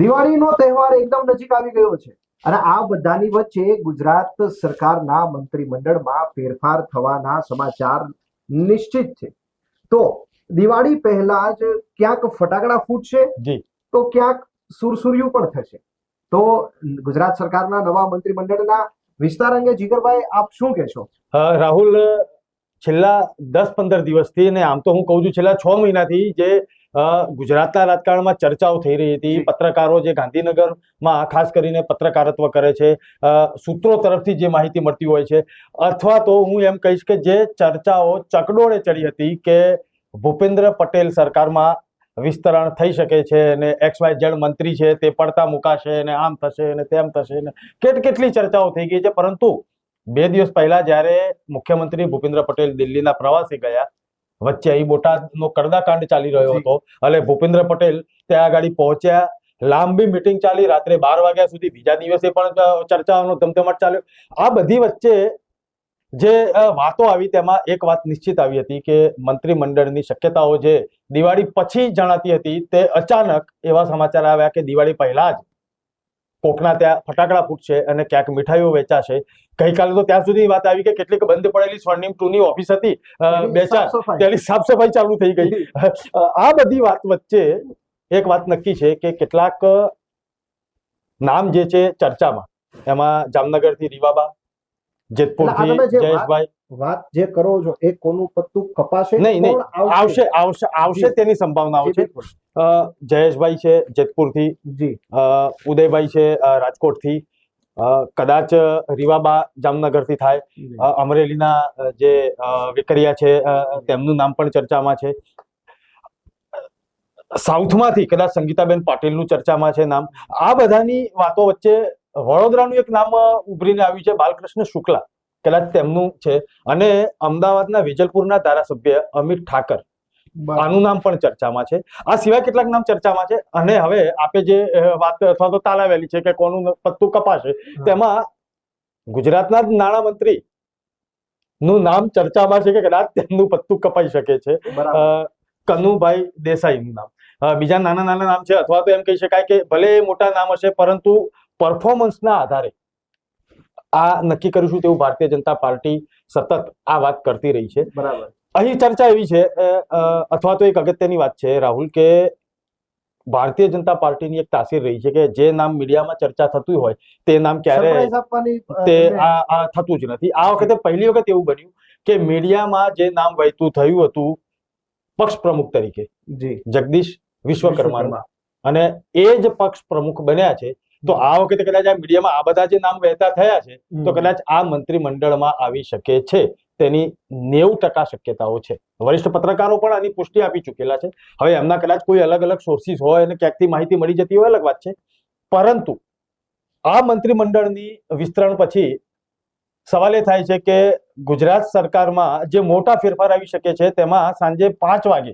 દિવાળીનો તહેવાર એકદમ નજીક આવી ગયો છે. અને આ બધાની વચ્ચે ગુજરાત સરકારના મંત્રીમંડળમાં ફેરફાર થવાના સમાચાર નિશ્ચિત છે. તો દિવાળી પહેલા જ ક્યાંક ફટાકડા ફૂટશે? તો ક્યાંક સુરસુર્યું પણ થશે. તો ગુજરાત સરકારના નવા મંત્રીમંડળના વિસ્તાર અંગે જીગરભાઈ આપ શું કહેશો? રાહુલ છેલ્લા દસ પંદર દિવસથી અને આમ તો હું કહું છું છેલ્લા છ મહિનાથી જે ગુજરાતના રાજકારણમાં ચર્ચાઓ થઈ રહી હતી. પત્રકારો જે ગાંધીનગરમાં ખાસ કરીને પત્રકારત્વ કરે છે સૂત્રો તરફથી જે માહિતી મળતી હોય છે. અથવા તો હું એમ કહીશ કે જે ચર્ચાઓ ચકડોળે ચડી હતી કે ભૂપેન્દ્ર પટેલ સરકારમાં વિસ્તરણ થઈ શકે છે અને એક્સ વાય ઝેડ મંત્રી છે તે પડતા મુકાશે અને આમ થશે અને તેમ થશે ને કેટ કેટલી ચર્ચાઓ થઈ ગઈ છે. પરંતુ બે દિવસ પહેલા જ્યારે મુખ્યમંત્રી ભૂપેન્દ્ર પટેલ દિલ્હીના પ્રવાસે ગયા વચ્ચે અહીં બોટાદનો કડદાકાંડ ચાલી રહ્યો હતો. એટલે ભૂપેન્દ્ર પટેલ ત્યાં આગળ પહોંચ્યા. લાંબી મિટિંગ ચાલી. રાત્રે બાર વાગ્યા સુધી બીજા દિવસે પણ ચર્ચાનો ચર્ચાઓનો ધમધમાટ ચાલ્યો. આ બધી વચ્ચે જે વાતો આવી તેમાં એક વાત નિશ્ચિત આવી હતી કે મંત્રીમંડળની શક્યતાઓ જે દિવાળી પછી જણાતી હતી તે અચાનક એવા સમાચાર આવ્યા કે દિવાળી પહેલા જ કોકના ત્યાં ફટાકડા ફૂટશે અને ક્યાંક મીઠાઈઓ વેચાશે. ગઈકાલે તો ત્યાં સુધી વાત આવી કે કેટલીક બંધ પડેલી સ્વર્ણિમ ટુ ની ઓફિસ હતી. બે ચાર. તેની સાફ સફાઈ ચાલુ થઈ ગઈ. આ બધી વાત વચ્ચે એક વાત નક્કી છે કે કેટલાક નામ જે છે ચર્ચામાં એમાં જામનગરથી રીવાબા જેતપુરથી જયેશભાઈ વાત જે કરો છો એ કોનું પત્તું કપાશે? નહીં નહીં. આવશે? આવશે આવશે તેની સંભાવનાઓ છે. જયેશભાઈ છે જેતપુરથી. જી. ઉદયભાઈ છે રાજકોટથી. કદાચ રીવાબા જામનગરથી થાય. અમરેલીના જે વેકરિયા છે તેમનું નામ પણ ચર્ચામાં છે. સાઉથમાંથી કદાચ સંગીતાબેન પાટીલનું ચર્ચામાં છે નામ. આ બધાની વાતો વચ્ચે વડોદરાનું એક નામ ઉભરીને આવ્યું છે બાલકૃષ્ણ શુક્લા. કદાચ તેમનું છે અને અમદાવાદના વિજલપુરના ધારાસભ્ય અમિત ઠાકર. આનું નામ પણ ચર્ચામાં છે. આ સિવાય કેટલાક નામ ચર્ચામાં છે. અને હવે આપે જે વાત અથવા તો તાલાવેલી છે કે કોનું પત્તું કપાશે તેમાં ગુજરાતના જ નાણામંત્રી નું નામ ચર્ચામાં છે કે કદાચ તેમનું પત્તું કપાઈ શકે છે. કનુભાઈ દેસાઈનું નામ. બીજા નાના નાના નામ છે અથવા તો એમ કહી શકાય કે ભલે મોટા નામ હશે પરંતુ પરફોર્મન્સના આધારે આ નક્કી કરીશું તેવું ભારતીય જનતા પાર્ટી સતત આ વાત કરતી રહી છે. બરાબર. અહીં ચર્ચા એવી છે અથવા તો એક અગત્યની વાત છે રાહુલ કે ભારતીય જનતા પાર્ટીની એક તાસીર રહી છે કે જે નામ મીડિયામાં ચર્ચા થતું હોય તે નામ ક્યારે તે આ થતું જ નથી. આ વખતે પહેલી વખત એવું બન્યું કે મીડિયામાં જે નામ વહેતું થયું હતું પક્ષ પ્રમુખ તરીકે જી. જગદીશ વિશ્વકર્મા. અને એ જ પક્ષ પ્રમુખ બન્યા છે તો આ વખતે કદાચ આ મીડિયામાં આ બધા જે નામ વહેતા થયા છે તો કદાચ આ મંત્રીમંડળમાં આવી શકે છે. તેની નેવું ટકા શક્યતાઓ છે. વરિષ્ઠ પત્રકારો પણ આની પુષ્ટિ આપી ચૂકેલા છે. હવે એમના કદાચ કોઈ અલગ અલગ સોર્સિસ હોય અને ક્યાંકથી માહિતી મળી જતી હોય અલગ વાત છે. પરંતુ આ મંત્રીમંડળની વિસ્તરણ પછી સવાલ એ થાય છે કે ગુજરાત સરકારમાં જે મોટા ફેરફાર આવી શકે છે તેમાં સાંજે પાંચ વાગે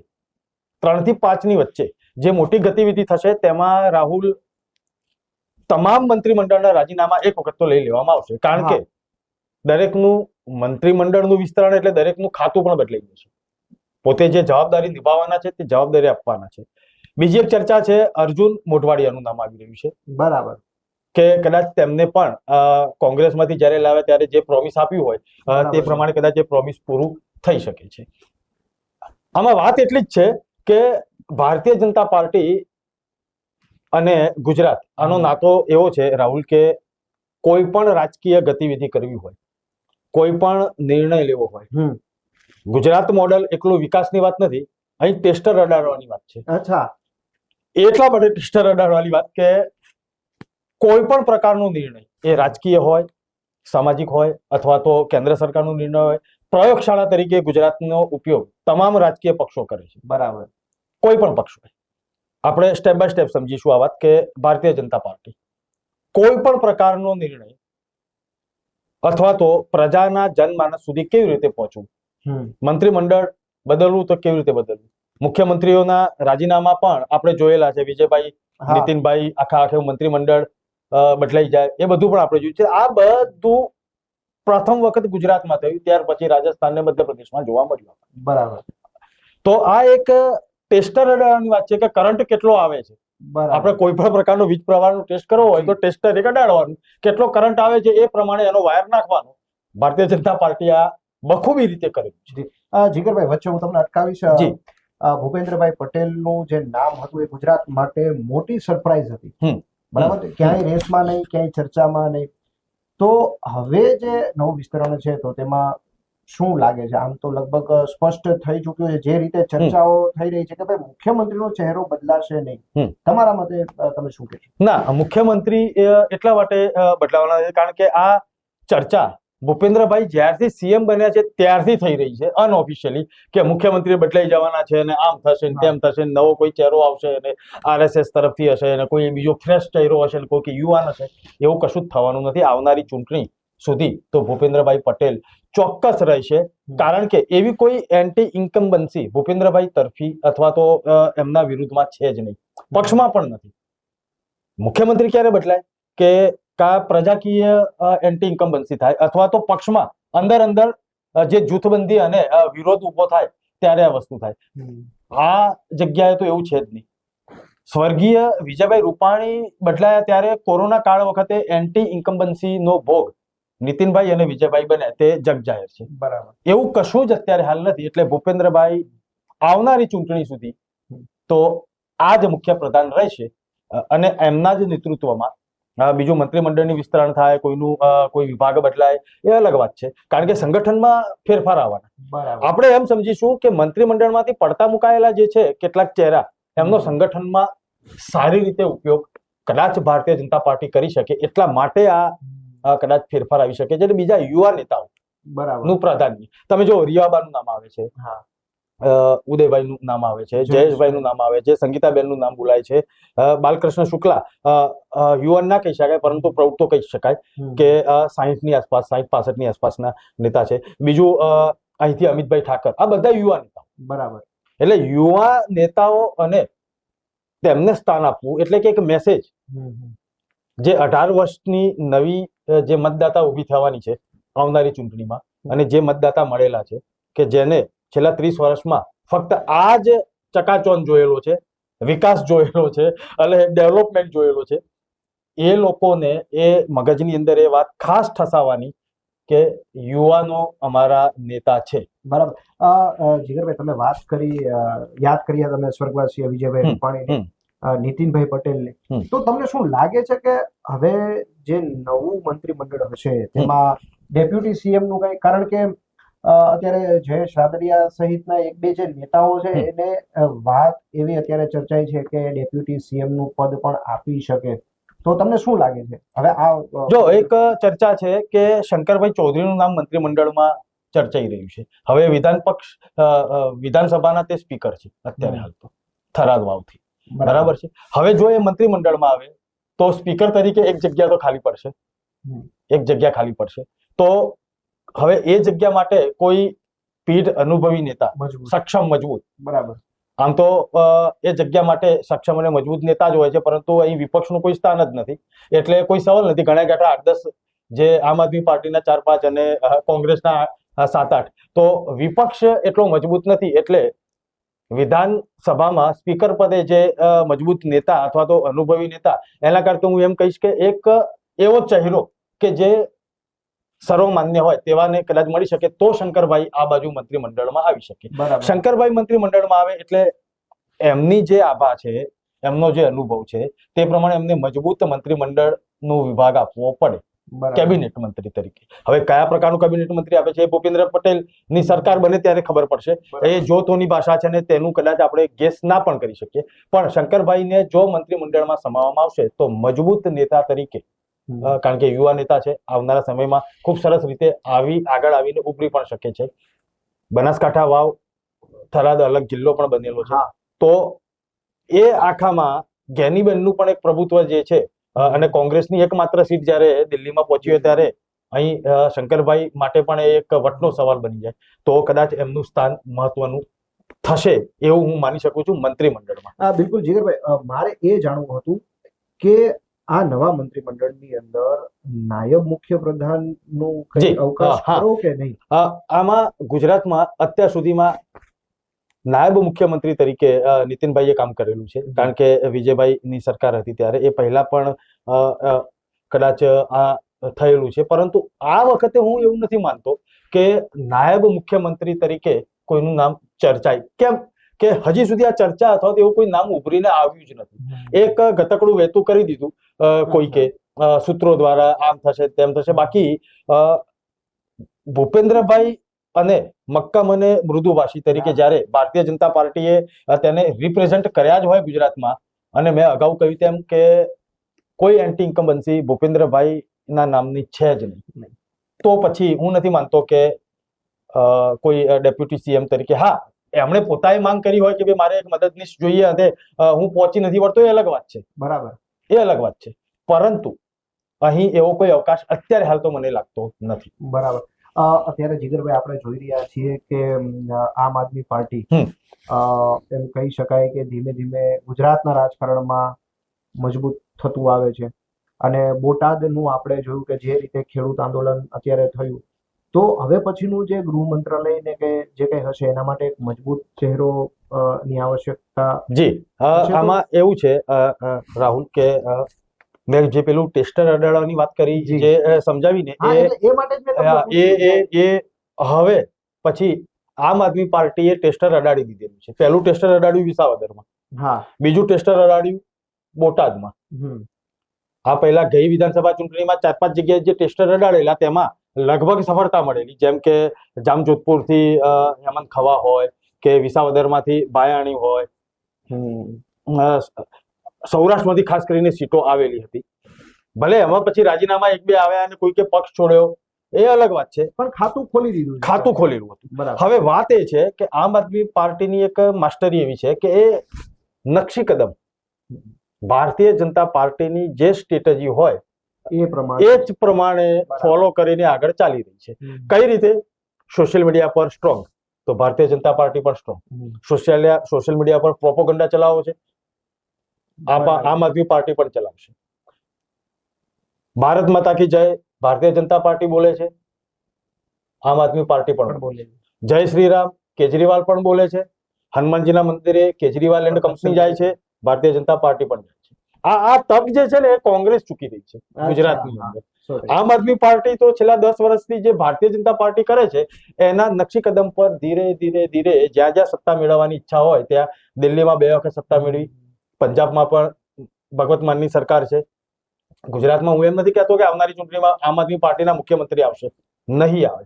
ત્રણથી પાંચની વચ્ચે જે મોટી ગતિવિધિ થશે તેમાં રાહુલ તમામ મંત્રીમંડળના રાજીનામા એક વખત તો લઈ લેવામાં આવશે. કારણ કે દરેકનું મંત્રીમંડળનું વિસ્તરણ એટલે દરેકનું ખાતું પણ બદલાઈ જશે પોતે જે જવાબદારી નિભાવવાના છે તે જવાબદારી આપવાના છે. બીજી એક ચર્ચા છે અર્જુન મોઢવાડિયાનું નામ આવી રહ્યું છે. બરાબર. કે કદાચ તેમને પણ કોંગ્રેસમાંથી જ્યારે લાવે ત્યારે જે પ્રોમિસ આપ્યું હોય તે પ્રમાણે કદાચ એ પ્રોમિસ પૂરું થઈ શકે છે. આમાં વાત એટલી જ છે કે ભારતીય જનતા પાર્ટી અને ગુજરાત. આનો નાતો એવો છે રાહુલ કે કોઈ પણ રાજકીય ગતિવિધિ કરવી હોય કોઈ પણ નિર્ણય લેવો હોય. ગુજરાત મોડલ એકલું વિકાસની વાત નથી અહીં ટેસ્ટર અડાડવાની વાત છે. અચ્છા. એટલા માટે ટેસ્ટર અડાડવાની વાત કે કોઈ પણ પ્રકારનો નિર્ણય એ રાજકીય હોય સામાજિક હોય અથવા તો કેન્દ્ર સરકારનો નિર્ણય હોય પ્રયોગશાળા તરીકે ગુજરાતનો ઉપયોગ તમામ રાજકીય પક્ષો કરે છે. બરાબર. કોઈ પણ પક્ષ હોય. આપણે સ્ટેપ બાય સ્ટેપ સમજીશું આ વાત કે ભારતીય જનતા પાર્ટી કોઈ પણ પ્રકારનો નિર્ણય અથવા તો પ્રજાના જનમાનસ સુધી કેવી રીતે પહોંચવું? મંત્રીમંડળ બદલવું તો કેવી રીતે બદલવું? મુખ્યમંત્રીઓના રાજીનામા પણ આપણે જોયેલા છે. વિજયભાઈ. નીતિનભાઈ આખા આખે મંત્રીમંડળ બદલાઈ જાય. એ બધું પણ આપણે જોયું છે. આ બધું પ્રથમ વખત ગુજરાતમાં થયું. ત્યાર પછી રાજસ્થાન ને મધ્યપ્રદેશમાં જોવા મળ્યું. બરાબર. તો આ એક ટેસ્ટર અડાડવાની વાત છે કે કરંટ કેટલો આવે છે? આપણે કોઈ પણ પ્રકારનો વીજ પ્રવાહનો ટેસ્ટ કરવો હોય તો ટેસ્ટર કઢાડવાનું કેટલો કરંટ આવે છે એ પ્રમાણે એનો વાયર નાખવાનો. ભારતીય જનતા પાર્ટી આ બખૂબી રીતે કર્યું છે. જીગરભાઈ વચ્ચે હું તમને અટકાવીશ. ભૂપેન્દ્રભાઈ પટેલનું જે નામ હતું એ ગુજરાત માટે મોટી સરપ્રાઈઝ હતી. બરાબર? ક્યાંય રેસમાં નહીં ક્યાંય ચર્ચામાં નહીં. તો હવે જે નવું વિસ્તરણ છે તો તેમાં શું લાગે છે? આમ તો લગભગ સ્પષ્ટ થઈ ચુક્યું છે. જે રીતે ચર્ચાઓ થઈ રહી છે કે ભાઈ મુખ્યમંત્રીનો ચહેરો બદલાશે નહીં. તમારા મતે તમે શું કહેશો? ના મુખ્યમંત્રી એટલા માટે બદલાવાના છે કારણ કે આ ચર્ચા ભૂપેન્દ્રભાઈ જ્યારથી સીએમ બન્યા છે ત્યારથી થઈ રહી છે અનઓફિશિયલી કે મુખ્યમંત્રી બદલાઈ જવાના છે અને આમ થશે ને તેમ થશે ને નવો કોઈ ચહેરો આવશે અને આરએસએસ તરફથી હશે અને કોઈ બીજો ફ્રેશ ચહેરો હશે ને કોઈ કે યુવાન હશે એવું કશું જ થવાનું નથી. આવનારી ચૂંટણી સુધી તો ભૂપેન્દ્રભાઈ પટેલ ચોક્કસ રહેશે. કારણ કે એવી કોઈ એન્ટી ઇન્કમ્બન્સી ભૂપેન્દ્રભાઈ તરફી અથવા તો એમના વિરુદ્ધમાં છે જ નહીં. પક્ષમાં પણ નથી. મુખ્યમંત્રી ક્યારે બદલાય? કે કા પ્રજાકીય એન્ટી ઇન્કમ્બન્સી થાય અથવા તો પક્ષમાં અંદર અંદર જે જૂથબંધી અને વિરોધ ઊભો થાય ત્યારે આ વસ્તુ થાય. આ જગ્યાએ તો એવું છે જ નહીં. સ્વર્ગીય વિજયભાઈ રૂપાણી બદલાયા ત્યારે કોરોના કાળ વખતે એન્ટી ઇન્કમ્બન્સી નો ભોગ નીતિનભાઈ અને વિજયભાઈ બને તે જગજાહેર છે. બરાબર. એવું કશું જ અત્યારે હાલ નથી. એટલે ભૂપેન્દ્રભાઈ આવનારી ચૂંટણી સુધી તો આ જ મુખ્ય પ્રધાન રહેશે અને એમના જ નેતૃત્વમાં બીજું મંત્રીમંડળની વિસ્તરણ થાય કોઈનું કોઈ વિભાગ બદલાય એ અલગ વાત છે. કારણ કે સંગઠનમાં ફેરફાર આવવાના. આપણે એમ સમજીશું કે મંત્રીમંડળમાંથી પડતા મુકાયેલા જે છે કેટલાક ચહેરા એમનો સંગઠનમાં સારી રીતે ઉપયોગ કદાચ ભારતીય જનતા પાર્ટી કરી શકે એટલા માટે આ કદાચ ફેરફાર આવી શકે છે. અને બીજા યુવા નેતાઓ બરાબર. નું પ્રાધાન્ય તમે જો રિયાબાનું નામ આવે છે. હા. અ, ઉદયભાઈનું નામ આવે છે. જયેશભાઈ. નું નામ આવે છે. સંગીતાબેનનું નામ બોલાય છે. બાલકૃષ્ણ શુક્લા. યુવાન ના કહી શકાય પરંતુ પ્રૌઢ તો કહી શકાય કે સાહીઠની આસપાસ સાહીઠ પાસઠની આસપાસના નેતા છે. બીજું અહીંથી અમિતભાઈ ઠાકર. આ બધા યુવા નેતાઓ. બરાબર. એટલે યુવા નેતાઓ અને તેમને સ્થાન આપવું એટલે કે એક મેસેજ. જે અઢાર વર્ષની નવી જે મતદાતા ઊભી થવાની છે આવનારી ચૂંટણીમાં અને જે મતદાતા મળેલા છે કે જેને છેલ્લા ત્રીસ વર્ષમાં ફક્ત આ જ ચકાચોંધ જોયેલો છે વિકાસ જોયેલો છે અને ડેવલપમેન્ટ જોયેલો છે એ લોકોને એ મગજની અંદર એ વાત ખાસ ઠસાવવાની કે યુવાનો અમારા નેતા છે. બરાબર. જીગરભાઈ તમે વાત કરી યાદ કરીએ તમે સ્વર્ગવાસી વિજયભાઈ હમ, રૂપાણી હમ. નીતિનભાઈ પટેલને. તો તમને શું લાગે છે કે હવે જે નવું મંત્રીમંડળ હશે તેમાં ડેપ્યુટી સીએમનું કઈ કારણ કે અત્યારે જયેશ રાદડિયા સહિતના એક બે જે નેતાઓ છે એને વાત એવી અત્યારે ચર્ચાઈ છે કે ડેપ્યુટી સીએમનું પદ પણ આપી શકે. તો તમને શું લાગે છે? હવે આ જો એક ચર્ચા છે કે શંકરભાઈ ચૌધરીનું નામ મંત્રીમંડળમાં ચર્ચાઈ રહ્યું છે. હવે વિધાન પક્ષ વિધાનસભાના તે સ્પીકર છે અત્યારે હાલ તો. થરાદ વાવથી. બરાબર. છે. હવે જો એ મંત્રીમંડળમાં આવે તો સ્પીકર તરીકે એક જગ્યા તો ખાલી પડશે. એક જગ્યા ખાલી પડશે. તો હવે એ જગ્યા માટે કોઈ પીઢ અનુભવી નેતા સક્ષમ મજબૂત. બરાબર. આમ તો એ જગ્યા માટે સક્ષમ અને મજબૂત નેતા જ હોય છે પરંતુ અહીં વિપક્ષનું કોઈ સ્થાન જ નથી. એટલે કોઈ સવાલ નથી. ઘણા ગાંઠા આઠ દસ જે આમ આદમી પાર્ટીના ચાર પાંચ અને કોંગ્રેસના સાત આઠ. તો વિપક્ષ એટલો મજબૂત નથી એટલે વિધાનસભામાં સ્પીકર પદે જે મજબૂત નેતા અથવા તો અનુભવી નેતા એના કરતા હું એમ કહીશ કે એક એવો ચહેરો કે જે સર્વમાન્ય હોય તેવાને કદાચ મળી શકે તો શંકરભાઈ આ બાજુ મંત્રીમંડળમાં આવી શકે. બરાબર. શંકરભાઈ મંત્રીમંડળમાં આવે એટલે એમની જે આભા છે એમનો જે અનુભવ છે તે પ્રમાણે એમને મજબૂત મંત્રીમંડળનો વિભાગ આપવો પડે. કેબિનેટ મંત્રી તરીકે. હવે કયા પ્રકારનું કેબિનેટ મંત્રી આપે છે ભૂપેન્દ્ર પટેલની સરકાર બને ત્યારે ખબર પડશે. એ જો તોની ભાષા છે ને તેનું કદાચ આપણે ગેસ ના પણ કરી શકીએ. પણ શંકરભાઈને જો મંત્રીમંડળમાં સમાવવામાં આવશે તો મજબૂત નેતા તરીકે કારણ કે યુવા નેતા છે આવનારા સમયમાં ખૂબ સરસ રીતે આવી આગળ આવીને ઉભરી પણ શકે છે. બનાસકાંઠા વાવ થરાદ અલગ જિલ્લો પણ બનેલો છે. તો એ આખામાં ગેનીબેનનું પણ એક પ્રભુત્વ જે છે અને કોંગ્રેસની એકમાત્ર સીટ જ્યારે દિલ્હીમાં પહોંચી હોય ત્યારે અહીં શંકરભાઈ માટે પણ એક વટનો સવાલ બની જાય. તો કદાચ એમનું સ્થાન મહત્વનું થશે એવું હું માની શકું છું મંત્રીમંડળમાં. બિલકુલ જીગરભાઈ. મારે એ જાણવું હતું કે આ નવા મંત્રીમંડળની અંદર નાયબ મુખ્યપ્રધાનનું કઈ જી, અવકાશ. ખરો કે નહીં? આમાં ગુજરાતમાં અત્યાર સુધીમાં નાયબ મુખ્યમંત્રી તરીકે નીતિનભાઈએ કામ કરેલું છે. કારણ કે વિજયભાઈની સરકાર હતી ત્યારે એ પહેલા પણ કદાચ આ થયેલું છે. પરંતુ આ વખતે હું એવું નથી માનતો કે નાયબ મુખ્યમંત્રી તરીકે કોઈનું નામ ચર્ચાય. કેમ? કે હજી સુધી આ ચર્ચા અથવા તો એવું કોઈ નામ ઉભરીને આવ્યું જ નથી. એક ગતકડું વહેતું કરી દીધું કોઈકે. સૂત્રો દ્વારા આમ થશે તેમ થશે. બાકી ભૂપેન્દ્રભાઈ અને મક્કમ અને મૃદુભાષી તરીકે જ્યારે ભારતીય જનતા પાર્ટીએ તેને રિપ્રેઝેન્ટ કર્યા જ હોય ગુજરાતમાં અને મેં અગાઉ કહ્યું તેમ કે કોઈ એન્ટી ઇન્કમ્બન્સી ભૂપેન્દ્રભાઈ ના નામની છે જ નહીં. તો પછી હું નથી માનતો કે કોઈ ડેપ્યુટી સીએમ તરીકે હા એમણે પોતાએ માંગ કરી હોય કે ભાઈ મારે એક મદદનીશ જોઈએ અને હું પહોંચી નથી વળતો એ અલગ વાત છે. બરાબર. એ અલગ વાત છે. પરંતુ અહીં એવો કોઈ અવકાશ અત્યારે હાલ તો મને લાગતો નથી. બરાબર. અત્યારે જીગરભાઈ આપણે જોઈ રહ્યા છીએ કે આમ આદમી પાર્ટી એમ કહી શકાય કે ધીમે ધીમે ગુજરાતના રાજકારણમાં મજબૂત થતું આવે છે. અને બોટાદનું આપણે જોયું કે જે રીતે ખેડૂત આંદોલન અત્યારે થયું તો હવે પછીનું જે ગૃહ મંત્રાલય ને કે જે કંઈ હશે એના માટે એક મજબૂત ચહેરો ની આવશ્યકતા જી આમાં એવું છે રાહુલ કે મેં જે પેલું ટેસ્ટર અડાડવાની વાત કરી જે. સમજાવીને એ એ એ હવે પછી આમ આદમી પાર્ટીએ ટેસ્ટર અડાડી દીધેલું છે. પહેલું ટેસ્ટર અડાડ્યું વિસાવદરમાં. હા. બીજું ટેસ્ટર અડાડ્યું બોટાદમાં. આ પહેલા ગઈ વિધાનસભા ચૂંટણીમાં ચાર પાંચ જગ્યાએ જે ટેસ્ટર અડાડેલા તેમાં લગભગ સફળતા મળેલી. જેમ કે જામજોધપુરથી હેમંત ખવા હોય કે વિસાવદરમાંથી બાયાણી હોય. સૌરાષ્ટ્રમાંથી ખાસ કરીને સીટો આવેલી હતી. ભલે એમાં પછી રાજીનામા એક બે આવ્યા અને કોઈકે પક્ષ છોડ્યો એ અલગ વાત છે. પણ ખાતું ખોલી દીધું ખાતું ખોલેલું હતું. હવે વાત એ છે કે આમ આદમી પાર્ટીની એક માસ્ટરી એવી છે કે એ નકશી કદમ ભારતીય જનતા પાર્ટીની જે સ્ટ્રેટેજી હોય એ પ્રમાણે. એ જ પ્રમાણે ફોલો કરીને આગળ ચાલી રહી છે. કઈ રીતે? સોશિયલ મીડિયા પર સ્ટ્રોંગ. તો ભારતીય જનતા પાર્ટી પણ સ્ટ્રોંગ. સોશિયલ સોશિયલ મીડિયા પર પ્રોપોગંડા ચલાવો છે. આમ આદમી પાર્ટી પણ ચલાવશે. ભારત માતા કી જય ભારતીય જનતા પાર્ટી બોલે છે. આમ આદમી પાર્ટી પણ બોલે જય શ્રી રામ કેજરીવાલ પણ બોલે છે. હનુમાનજીના મંદિરે કેજરીવાલ એન્ડ કંપની જાય છે. ભારતીય જનતા પાર્ટી પણ જાય છે. આ આ તક જે છે ને એ કોંગ્રેસ ચૂકી રહી છે. ગુજરાતની અંદર. આમ આદમી પાર્ટી તો છેલ્લા દસ વર્ષથી જે ભારતીય જનતા પાર્ટી કરે છે એના નક્ષી કદમ પર ધીરે ધીરે ધીરે જ્યાં જ્યાં સત્તા મેળવવાની ઈચ્છા હોય ત્યાં દિલ્હીમાં બે વખત સત્તા મેળવી. પંજાબમાં પણ ભગવત માનની સરકાર છે. ગુજરાતમાં હું એમ નથી કહેતો કે આવનારી ચૂંટણીમાં આમ આદમી પાર્ટીના મુખ્યમંત્રી આવશે. નહીં આવે.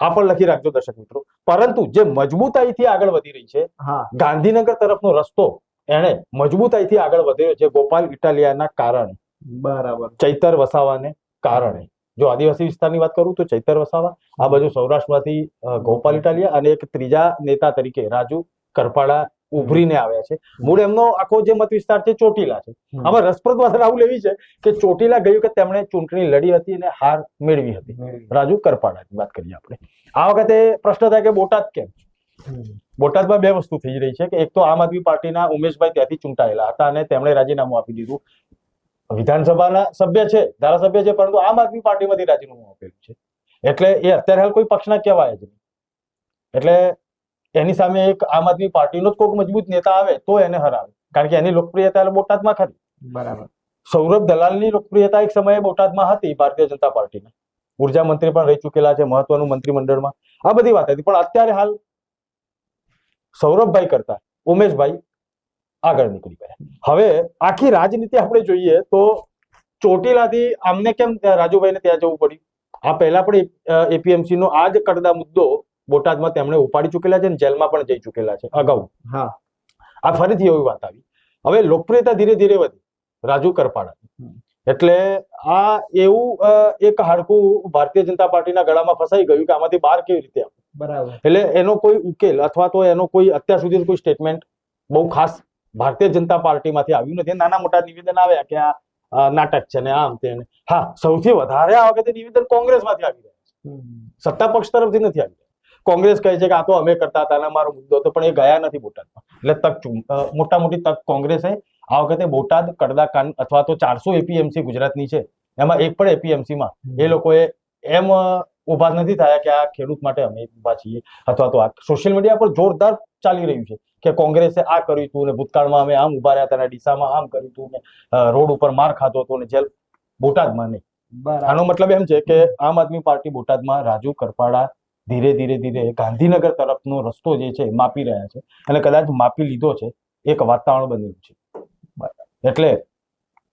આ પણ લખી રાખજો દર્શક મિત્રો. પરંતુ જે મજબૂતાઈથી આગળ વધી રહી છે ગાંધીનગર તરફનો રસ્તો એણે મજબૂતાઈથી આગળ વધ્યો છે ગોપાલ ઇટાલિયાના કારણે. બરાબર. ચૈતર વસાવાને કારણે. જો આદિવાસી વિસ્તારની વાત કરું તો ચૈતર વસાવા આ બાજુ સૌરાષ્ટ્રમાંથી ગોપાલ ઇટાલિયા અને એક ત્રીજા નેતા તરીકે રાજુ કરપાડા ઉભરીને આવ્યા છે. મૂળ એમનો આખો જે મત વિસ્તાર છે ચોટીલા છે. આમાં રસપ્રદ વાત રાહુલ એવી છે કે ચોટીલા ગયું કે તેમણે ચૂંટણી લડી હતી અને હાર મેળવી હતી. રાજુ કરપાડાની વાત કરીએ આપણે. આ વખતે પ્રશ્ન થાય કે બોટાદ કેમ? બોટાદમાં બે વસ્તુ થઈ રહી છે કે એક તો આમ આદમી પાર્ટીના ઉમેશભાઈ ત્યાંથી ચૂંટાયેલા હતા અને તેમણે રાજીનામું આપી દીધું. વિધાનસભાના સભ્ય છે ધારાસભ્ય છે પરંતુ આમ આદમી પાર્ટીમાંથી રાજીનામું આપેલું છે. એટલે એ અત્યારે હાલ કોઈ પક્ષના કહેવાય જ નહીં. એટલે એની સામે એક આમ આદમી પાર્ટીનો જ કોઈક મજબૂત નેતા આવે તો એને હરાવે. કારણ કે એની લોકપ્રિયતા બોટાદમાં ખરી. બરાબર. સૌરભ દલાલની લોકપ્રિયતા એક સમયે બોટાદમાં હતી ભારતીય જનતા પાર્ટીના. ઊર્જા મંત્રી પણ રહી ચૂકેલા છે મહત્વનું મંત્રીમંડળમાં આ બધી વાત હતી પણ અત્યારે હાલ સૌરભભાઈ કરતા ઉમેશભાઈ આગળ નીકળી ગયા. હવે આખી રાજનીતિ આપણે જોઈએ તો ચોટીલાથી આમને કેમ રાજુભાઈને ત્યાં જવું પડ્યું? આ પહેલા પણ એપીએમસી નો આ જ કડદા મુદ્દો બોટાદમાં તેમણે ઉપાડી ચૂકેલા છે અને જેલમાં પણ જઈ ચૂકેલા છે અગાઉ. હા. આ ફરીથી એવી વાત આવી. હવે લોકપ્રિયતા ધીરે ધીરે વધી. રાજુ કરપાડા. એટલે આ એવું એક હાડકું ભારતીય જનતા પાર્ટીના ગળામાં ફસાઈ ગયું કે આમાંથી બહાર કેવી રીતે આવે? બરાબર. એટલે એનો કોઈ ઉકેલ અથવા તો એનો કોઈ અત્યાર સુધી કોઈ સ્ટેટમેન્ટ બહુ ખાસ ભારતીય જનતા પાર્ટીમાંથી આવ્યું નથી. નાના મોટા નિવેદન આવ્યા કે આ નાટક છે ને આમ તેને હા સૌથી વધારે આ વખતે નિવેદન કોંગ્રેસમાંથી આવી રહ્યા છે. સત્તા પક્ષ તરફથી નથી આવી રહ્યા. કોંગ્રેસ કહે છે કે આ તો અમે કરતા હતા અને અમારો મુદ્દો હતો પણ એ ગયા નથી બોટાદમાં. એટલે તક મોટા મોટી તક કોંગ્રેસે આ વખતે બોટાદ કડદાકાંડ અથવા તો ચારસો એપીએમસી ગુજરાતની છે. એમાં એક પણ એપીએમસીમાં એ લોકોએ એમ ઊભા નથી થયા કે આ ખેડૂત માટે અમે ઊભા છીએ અથવા તો આ સોશિયલ મીડિયા પર જોરદાર ચાલી રહ્યું છે કે કોંગ્રેસે આ કર્યું હતું ને ભૂતકાળમાં અમે આમ ઊભા રહ્યા હતા ડીસામાં આમ કર્યું હતું ને રોડ ઉપર માર ખાતો હતો ને જેલ બોટાદમાં નહીં. આનો મતલબ એમ છે કે આમ આદમી પાર્ટી બોટાદમાં રાજુ કરપાડા ધીરે ધીરે ધીરે ગાંધીનગર તરફનો રસ્તો જે છે માપી રહ્યા છે. અને કદાચ માપી લીધો છે, એક વાતાવરણ બન્યું છે. એટલે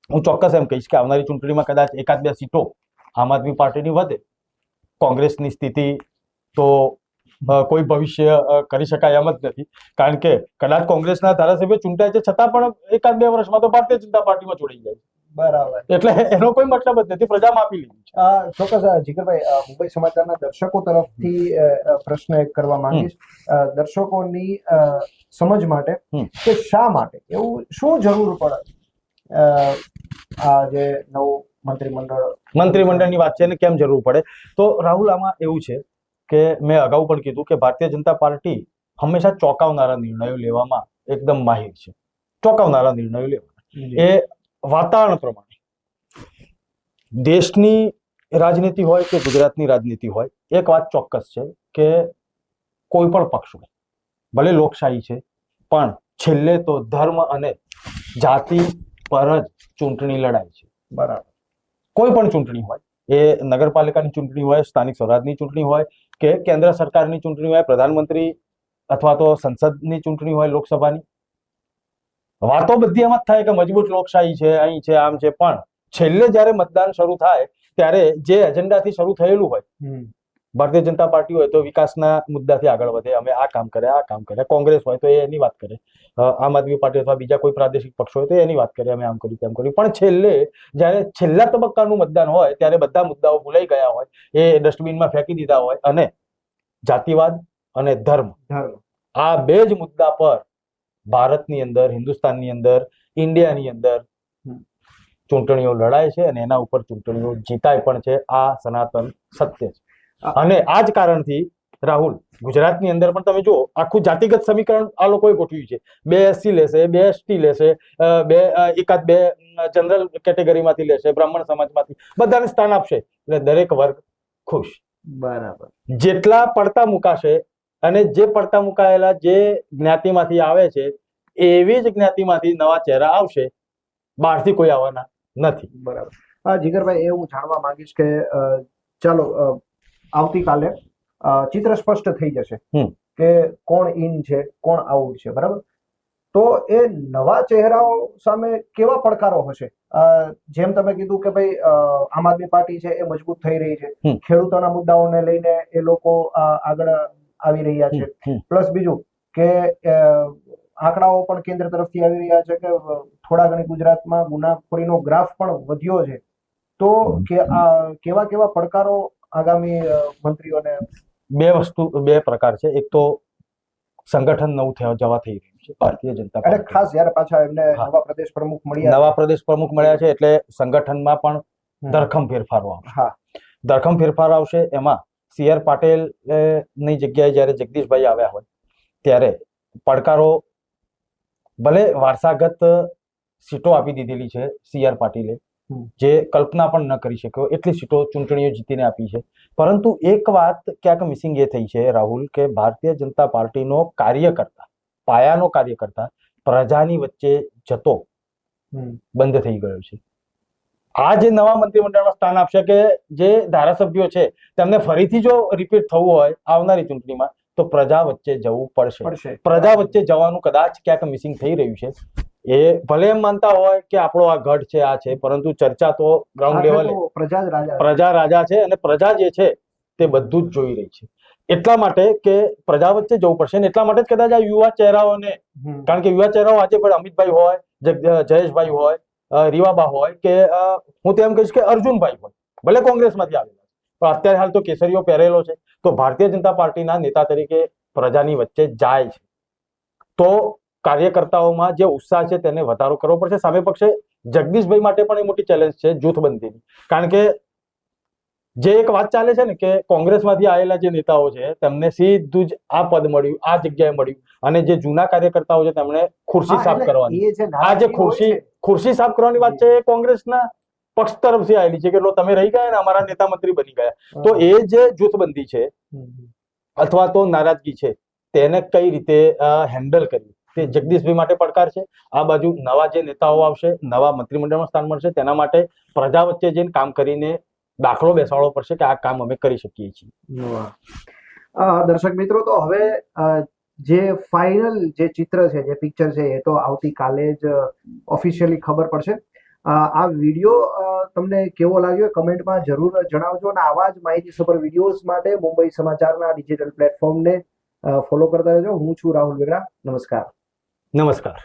હું ચોક્કસ એમ કહીશ કે આવનારી ચૂંટણીમાં કદાચ એકાદ બે સીટો આમ આદમી પાર્ટીની વધે, કોંગ્રેસની સ્થિતિ તો કોઈ ભવિષ્ય કરી શકાય એમ જ નથી. કારણ કે કદાચ કોંગ્રેસના ધારાસભ્યો ચૂંટાય છે, છતાં પણ એકાદ બે વર્ષમાં તો ભારતીય જનતા પાર્ટીમાં જોડાઈ જાય બરાબર. એટલે એનો કોઈ મતલબ જ નથી પ્રજા માપી લીધી ચોક્કસ જીગરભાઈ મુંબઈ સમાચારના દર્શકો તરફથી પ્રશ્ન એક કરવા માંગીશ. દર્શકોની સમજ માટે કે શા માટે? એવું શું જરૂર પડે? આ જે નવું મંત્રીમંડળ મંત્રીમંડળની વાત છે એને કેમ જરૂર પડે? તો રાહુલ આમાં એવું છે કે મેં અગાઉ પણ કીધું કે ભારતીય જનતા પાર્ટી હંમેશા ચોંકાવનારા નિર્ણયો લેવામાં એકદમ માહિર છે. ચોંકાવનારા નિર્ણયો લેવા. એ વાતાવરણ પ્રમાણે. દેશની રાજનીતિ હોય કે ગુજરાતની રાજનીતિ હોય, એક વાત ચોક્કસ છે કે કોઈ પણ પક્ષ હોય, ભલે લોકશાહી છે, પણ છેલ્લે તો ધર્મ અને જાતિ પર જ ચૂંટણી લડાય છે. બરાબર. કોઈ પણ ચૂંટણી હોય, એ નગરપાલિકાની ચૂંટણી હોય, સ્થાનિક સ્વરાજની ચૂંટણી હોય કે કેન્દ્ર સરકારની ચૂંટણી હોય, પ્રધાનમંત્રી અથવા તો સંસદની ચૂંટણી હોય, લોકસભાની વાતો બધી એમ જ થાય કે મજબૂત લોકશાહી છે અહીં છે આમ છે પણ છેલ્લે જ્યારે મતદાન શરૂ થાય ત્યારે જે એજન્ડાથી શરૂ થયેલું હોય ભારતીય જનતા પાર્ટી હોય તો વિકાસના મુદ્દાથી આગળ વધે અમે આ કામ કરે આ કામ કરે કોંગ્રેસ હોય તો એ એની વાત કરે આમ આદમી પાર્ટી અથવા બીજા કોઈ પ્રાદેશિક પક્ષ હોય તો એની વાત કરે અમે આમ કર્યું તેમ કર્યું પણ છેલ્લે જ્યારે છેલ્લા તબક્કાનું મતદાન હોય ત્યારે બધા મુદ્દાઓ ભૂલાઈ ગયા હોય એ ડસ્ટબિનમાં ફેંકી દીધા હોય અને જાતિવાદ અને ધર્મ. આ બે જ મુદ્દા પર ભારતની અંદર હિન્દુસ્તાનની અંદર ઇન્ડિયાની અંદર ચૂંટણીઓ લડાય છે અને એના ઉપર ચૂંટણીઓ જીતાય પણ છે. આ સનાતન સત્ય છે. અને આ જ કારણથી રાહુલ ગુજરાતની અંદર પણ તમે જુઓ આખું જાતિગત સમીકરણ આ લોકોએ ગોઠવ્યું છે. બે એસસી લેશે બે એસટી લેશે બે એકાદ બે જનરલ કેટેગરીમાંથી લેશે બ્રાહ્મણ સમાજમાંથી બધાને સ્થાન આપશે. એટલે દરેક વર્ગ ખુશ. બરાબર. જેટલા પડતા મુકાશે અને જે પડતા મુકાયેલા જે જ્ઞાતિમાંથી આવે છે એવી જ જ્ઞાતિમાંથી નવા ચહેરા આવશે બહારથી કોઈ આવવાના નથી. બરાબર. જીગરભાઈ એ હું જાણવા માંગીશ કે ચાલો આવતીકાલે ચિત્ર સ્પષ્ટ થઈ જશે કે કોણ ઇન છે કોણ આઉટ છે બરાબર? તો એ નવા ચહેરાઓ સામે કેવા પડકારો હશે? જેમ તમે કીધું કે ભાઈ આમ આદમી પાર્ટી છે એ મજબૂત થઈ રહી છે. ખેડૂતોના મુદ્દાઓને લઈને એ લોકો આગળ આવી રહ્યા છે. પ્લસ બીજું કે આંકડાઓ પણ કેન્દ્ર તરફથી આવી રહ્યા છે કે થોડા ઘણી ગુજરાતમાં ગુનાખોરીનો ગ્રાફ પણ વધ્યો છે. તો કે આ કેવા કેવા પડકારો આગામી મંત્રીઓને બે વસ્તુ બે પ્રકાર છે. એક તો સંગઠન નવું થવા જવા થઈ રહ્યું છે. ભારતીય જનતા એટલે ખાસ જયારે પાછા એમને. નવા પ્રદેશ પ્રમુખ મળ્યા નવા પ્રદેશ પ્રમુખ મળ્યા છે એટલે સંગઠનમાં પણ ધરખમ ફેરફારો આવશે. હા. ધરખમ ફેરફાર આવશે એમાં સી આર પાટેલની જગ્યાએ જ્યારે જગદીશભાઈ આવ્યા હોય ત્યારે પડકારો ભલે વારસાગત સીટો આપી દીધેલી છે સી આર પાટીલે જે કલ્પના પણ ન કરી શક્યો એટલી સીટો ચૂંટણીઓ જીતીને આપી છે. પરંતુ એક વાત ક્યાંક મિસિંગ એ થઈ છે રાહુલ કે ભારતીય જનતા પાર્ટીનો કાર્યકર્તા પાયાનો કાર્યકર્તા પ્રજાની વચ્ચે જતો બંધ થઈ ગયો છે. આ જે નવા મંત્રીમંડળમાં સ્થાન આપશે કે જે ધારાસભ્યો છે તેમને ફરીથી જો રિપીટ થવું હોય આવનારી ચૂંટણીમાં તો પ્રજા વચ્ચે જવું પડશે. પ્રજા વચ્ચે જવાનું કદાચ ક્યાંક મિસિંગ થઈ રહ્યું છે. એ ભલે એમ માનતા હોય કે આપણો આ ગઢ છે આ છે પરંતુ ચર્ચા તો ગ્રાઉન્ડ લેવલે પ્રજા રાજા છે. અને પ્રજા જે છે તે બધું જ જોઈ રહી છે. એટલા માટે કે પ્રજા વચ્ચે જવું પડશે એટલા માટે જ કદાચ આ યુવા ચહેરાઓને કારણ કે યુવા ચહેરાઓ આજે પણ અમિતભાઈ હોય જયેશભાઈ હોય રીવાબા હોય કે હું તેમ કહીશ કે અર્જુનભાઈ હોય. ભલે કોંગ્રેસમાંથી આવેલા છે પણ અત્યારે હાલ તો કેસરીઓ પહેરેલો છે. તો ભારતીય જનતા પાર્ટીના નેતા તરીકે પ્રજાની વચ્ચે જાય છે. તો કાર્યકર્તાઓમાં જે ઉત્સાહ છે તેને વધારો કરવો પડશે. સામે પક્ષે જગદીશભાઈ માટે પણ એ મોટી ચેલેન્જ છે જૂથબંધીની. કારણ કે જે એક વાત ચાલે છે ને કે કોંગ્રેસમાંથી આવેલા જે નેતાઓ છે તેમને સીધું જ આ પદ મળ્યું આ જગ્યાએ મળ્યું અને જે જૂના કાર્યકર્તાઓ છે તેમણે ખુરશી સાફ કરવાની. આ જે ખુરશી ખુરશી સાફ કરવાની વાત છે એ કોંગ્રેસના પક્ષ તરફથી આવેલી છે કે લો તમે રહી ગયા ને અમારા નેતા મંત્રી બની ગયા. તો એ જે જૂથબંધી છે અથવા તો નારાજગી છે તેને કઈ રીતે હેન્ડલ કરવી તે જગદીશભાઈ માટે પડકાર છે. આ બાજુ નવા જે નેતાઓ આવશે નવા મંત્રીમંડળમાં સ્થાન મળશે તેના માટે પ્રજા વચ્ચે જઈને કામ કરીને દાખલો બેસાડવો પડશે કે આ કામ અમે કરી શકીએ છીએ. દર્શક મિત્રો તો હવે જે ફાઇનલ જે ચિત્ર છે જે પિક્ચર છે એ તો આવતીકાલે જ ઓફિશિયલી ખબર પડશે. આ વીડિયો તમને કેવો લાગ્યો કમેન્ટમાં જરૂર જણાવજો અને આવા જ માહિતીસભર વિડીયોઝ માટે મુંબઈ સમાચારના ડિજિટલ પ્લેટફોર્મને ફોલો કરતા રહેજો. હું છું રાહુલ વેગડા. નમસ્કાર. નમસ્કાર.